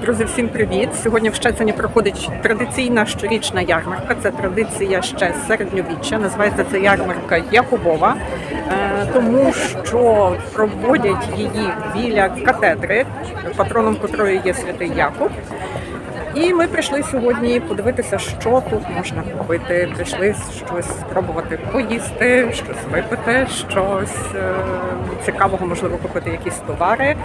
Друзі, всім привіт! Сьогодні в Щецині проходить традиційна щорічна ярмарка. Це традиція ще середньовіччя. Називається це ярмарка Якубова, Е, тому що проводять її біля катедри, патроном котрої є святий Якуб. І ми прийшли сьогодні подивитися, що тут можна купити. Прийшли щось спробувати поїсти, щось випити, щось е, цікавого, можливо, купити якісь товари.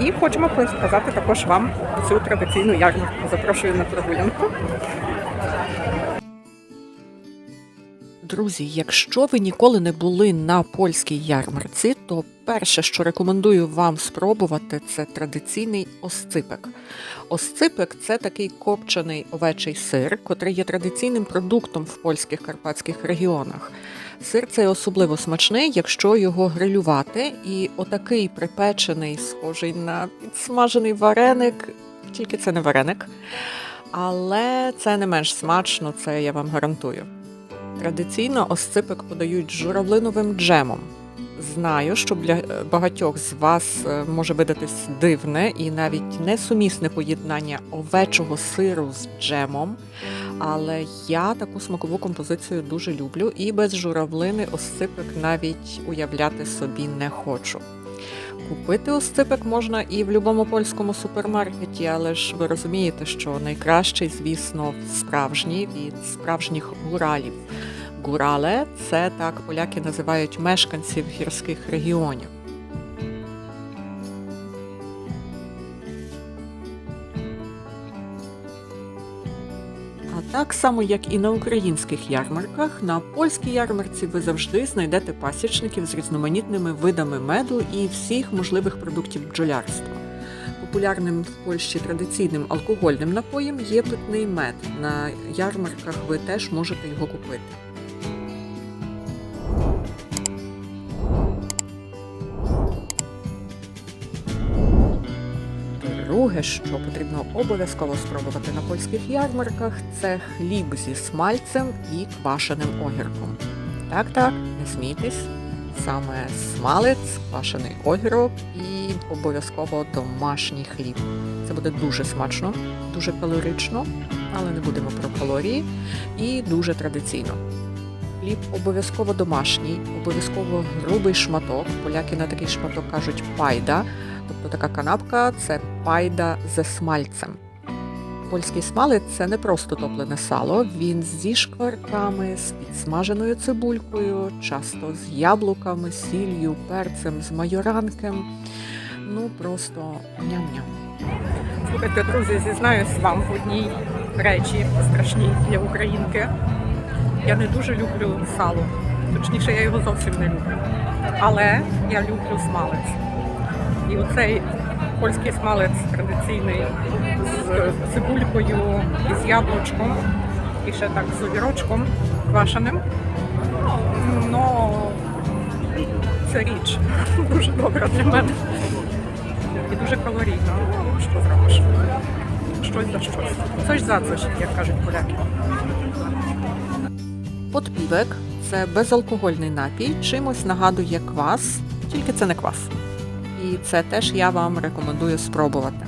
І хочемо показати також вам цю традиційну ярмарку. Запрошую на прогулянку. Друзі, якщо ви ніколи не були на польській ярмарці, то перше, що рекомендую вам спробувати, це традиційний осципек. Осципек це такий копчений овечий сир, котрий є традиційним продуктом в польських карпатських регіонах. Сир цей особливо смачний, якщо його грилювати, і отакий припечений, схожий на підсмажений вареник, тільки це не вареник, але це не менш смачно, це я вам гарантую. Традиційно осципик подають журавлиновим джемом. Знаю, що для е, багатьох з вас е, може видатись дивне і навіть несумісне поєднання овечого сиру з джемом. Але я таку смакову композицію дуже люблю і без журавлини осципик навіть уявляти собі не хочу. Купити осципик можна і в будь-якому польському супермаркеті, але ж ви розумієте, що найкращий, звісно, справжній від справжніх гуралів. Гурале це так поляки називають мешканців гірських регіонів. Так само, як і на українських ярмарках, на польській ярмарці ви завжди знайдете пасічників з різноманітними видами меду і всіх можливих продуктів бджолярства. Популярним в Польщі традиційним алкогольним напоєм є питний мед. На ярмарках ви теж можете його купити. Друге, що потрібно обов'язково спробувати на польських ярмарках, це хліб зі смальцем і квашеним огірком. Так, так, не смійтесь. Саме смалець, квашений огірок і обов'язково домашній хліб. Це буде дуже смачно, дуже калорично, але не будемо про калорії, і дуже традиційно. Хліб обов'язково домашній, обов'язково грубий шматок. Поляки на такий шматок кажуть пайда. Тобто така канапка це пайда зі смальцем. Польський смалець це не просто топлене сало, він зі шкварками, з підсмаженою цибулькою, часто з яблуками, сіллю, перцем, з майоранком. Ну просто ням-ням. Слухайте, друзі, зізнаюсь вам в одній речі страшній для українки. Я не дуже люблю сало. Точніше, я його зовсім не люблю. Але я люблю смалець. І оцей польський смалець традиційний з цибулькою з яблучком, і ще так з огірочком квашеним. Ну, це річ дуже добра для мене. І дуже калорійна. Що зробиш? Щось за щось. Coś за coś, як кажуть поляки. Подпівек це безалкогольний напій, чимось нагадує квас, тільки це не квас. І це теж я вам рекомендую спробувати.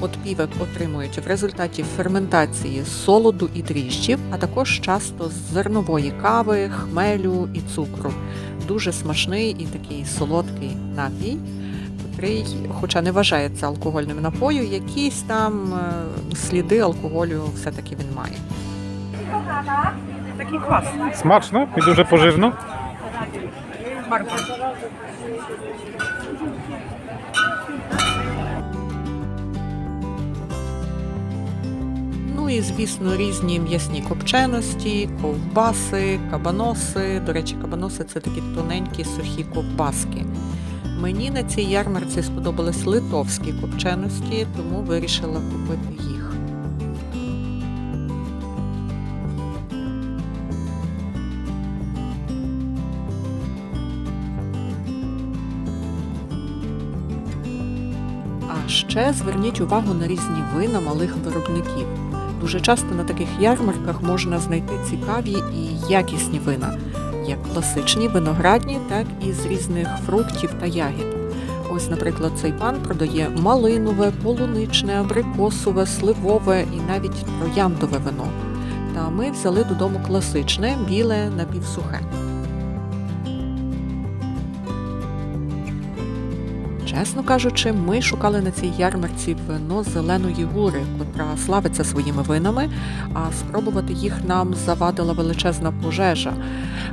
Подпівек отримують в результаті ферментації солоду і дріжджів, а також часто з зернової кави, хмелю і цукру. Дуже смачний і такий солодкий напій, котрий, хоча не вважається алкогольним напою, якісь там е, сліди алкоголю все-таки він має. Такий квас. Смачно і дуже поживно. Bardzo. Ну і звісно, різні м'ясні копченості, ковбаси, кабаноси. До речі, кабаноси це такі тоненькі сухі ковбаски. Мені на цій ярмарці сподобались литовські копченості, тому вирішила купити їх. А ще зверніть увагу на різні вина малих виробників. Дуже часто на таких ярмарках можна знайти цікаві і якісні вина, як класичні виноградні, так і з різних фруктів та ягід. Ось, наприклад, цей пан продає малинове, полуничне, абрикосове, сливове і навіть трояндове вино. Та ми взяли додому класичне, біле напівсухе. Чесно кажучи, ми шукали на цій ярмарці вино зеленої гури, котра славиться своїми винами, а спробувати їх нам завадила величезна пожежа.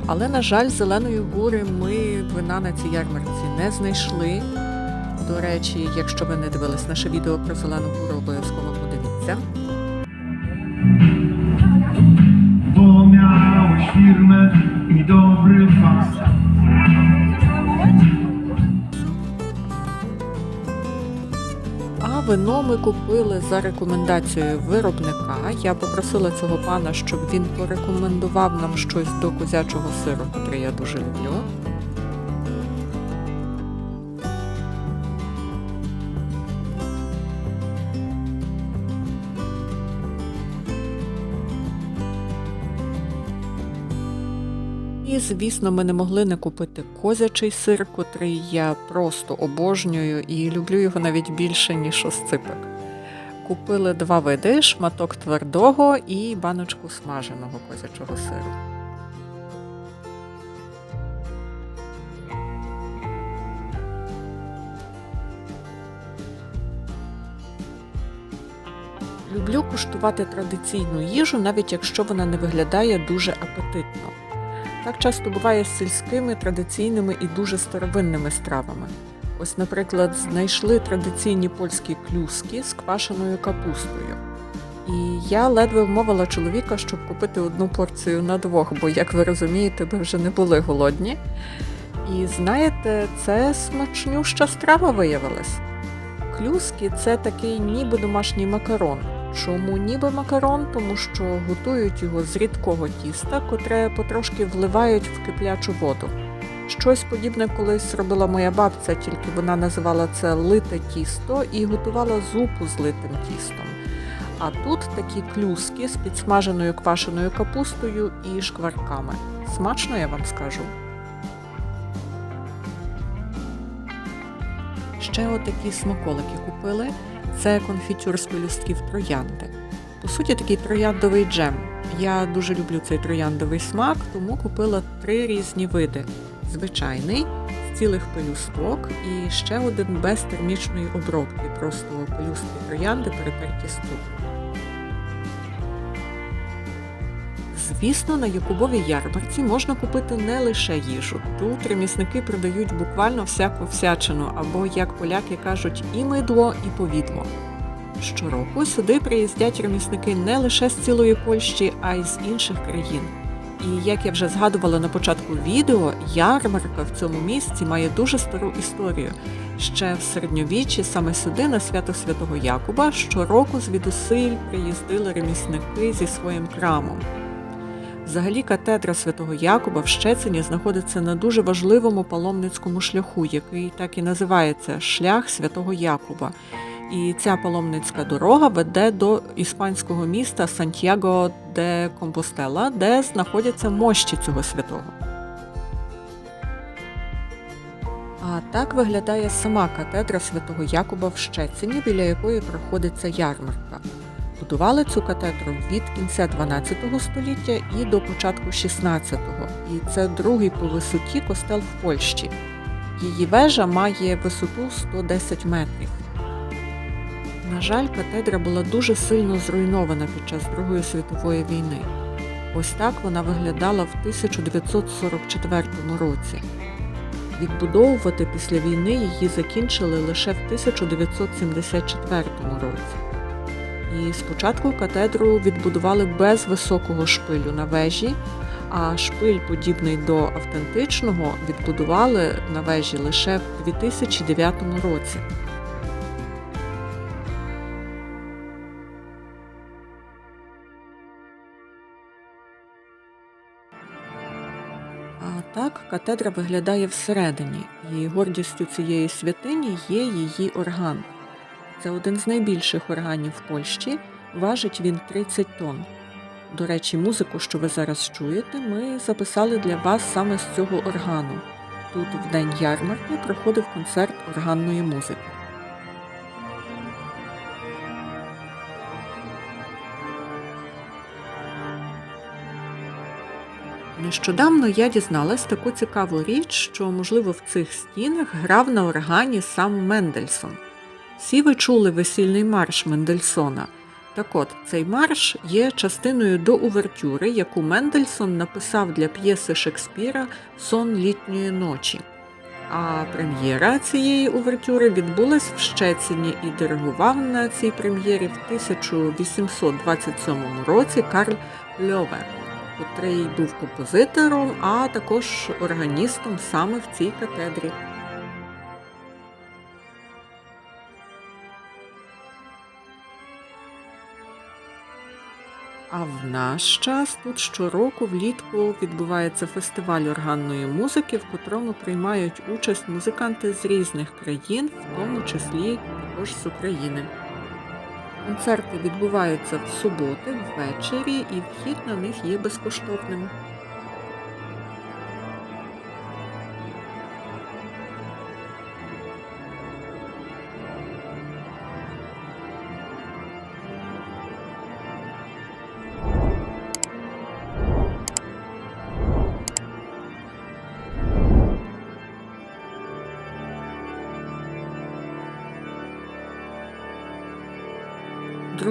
Але, на жаль, зеленої гури ми вина на цій ярмарці не знайшли. До речі, якщо ви не дивились наше відео про зелену гуру, обов'язково подивіться. Вино ми купили за рекомендацією виробника. Я попросила цього пана, щоб він порекомендував нам щось до козячого сиру, який я дуже люблю. І, звісно, ми не могли не купити козячий сир, котрий я просто обожнюю і люблю його навіть більше, ніж осципик. Купили два види: шматок твердого і баночку смаженого козячого сиру. Люблю куштувати традиційну їжу, навіть якщо вона не виглядає дуже апетитно. Так часто буває з сільськими традиційними і дуже старовинними стравами. Ось, наприклад, знайшли традиційні польські клюски з квашеною капустою. І я ледве вмовила чоловіка, щоб купити одну порцію на двох, бо, як ви розумієте, ви вже не були голодні. І знаєте, це смачнюща страва виявилась. Клюски це такий ніби домашній макарон. Чому ніби макарон? Тому що готують його з рідкого тіста, котре потрошки вливають в киплячу воду. Щось подібне колись робила моя бабця, тільки вона називала це лите тісто і готувала зупу з литим тістом. А тут такі клюски з підсмаженою квашеною капустою і шкварками. Смачно, я вам скажу. Ще отакі смаколики купили. Це конфітюр з пелюстків троянди. По суті, такий трояндовий джем. Я дуже люблю цей трояндовий смак, тому купила три різні види: звичайний з цілих пелюсток і ще один без термічної обробки, просто пелюстки троянди перетерті з цукром. Звісно, на Якубовій ярмарці можна купити не лише їжу. Тут ремісники продають буквально всяку всячину, або, як поляки кажуть, і мидло, і повідло. Щороку сюди приїздять ремісники не лише з цілої Польщі, а й з інших країн. І як я вже згадувала на початку відео, ярмарка в цьому місці має дуже стару історію. Ще в середньовіччі саме сюди, на свято Святого Якуба, щороку звідусиль приїздили ремісники зі своїм крамом. Взагалі, катедра святого Якуба в Щецині знаходиться на дуже важливому паломницькому шляху, який так і називається Шлях святого Якуба. І ця паломницька дорога веде до іспанського міста Сантьяго де Компостела, де знаходяться мощі цього святого. А так виглядає сама катедра святого Якуба в Щецині, біля якої проходиться ярмарка. Будували цю катедру від кінця 12 століття і до початку 16-го. І це другий по висоті костел в Польщі. Її вежа має висоту 110 метрів. На жаль, катедра була дуже сильно зруйнована під час Другої світової війни. Ось так вона виглядала в 1944 році. Відбудовувати після війни її закінчили лише в 1974 році. І спочатку катедру відбудували без високого шпилю на вежі, а шпиль, подібний до автентичного, відбудували на вежі лише в 2009 році. Так катедра виглядає всередині, і гордістю цієї святині є її орган. Це один з найбільших органів Польщі, важить він 30 тонн. До речі, музику, що ви зараз чуєте, ми записали для вас саме з цього органу. тут в день ярмарки проходив концерт органної музики. Нещодавно я дізналась таку цікаву річ, що, можливо, в цих стінах грав на органі сам Мендельсон. Всі ви чули весільний марш Мендельсона. Так от, цей марш є частиною до увертюри, яку Мендельсон написав для п'єси Шекспіра Сон літньої ночі. А прем'єра цієї увертюри відбулась в Щецині і диригував на цій прем'єрі в 1827 році Карл Льове, котрий був композитором, а також органістом саме в цій катедрі. А в наш час тут щороку влітку відбувається фестиваль органної музики, в котрому приймають участь музиканти з різних країн, в тому числі також з України. Концерти відбуваються в суботи ввечері, і вхід на них є безкоштовним.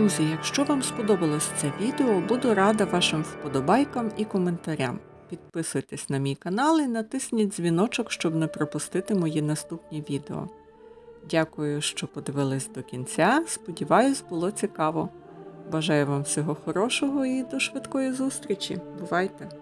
Друзі, якщо вам сподобалось це відео, буду рада вашим вподобайкам і коментарям. Підписуйтесь на мій канал і натисніть дзвіночок, щоб не пропустити мої наступні відео. Дякую, що подивились до кінця. Сподіваюсь, було цікаво. Бажаю вам всього хорошого і до швидкої зустрічі. Бувайте!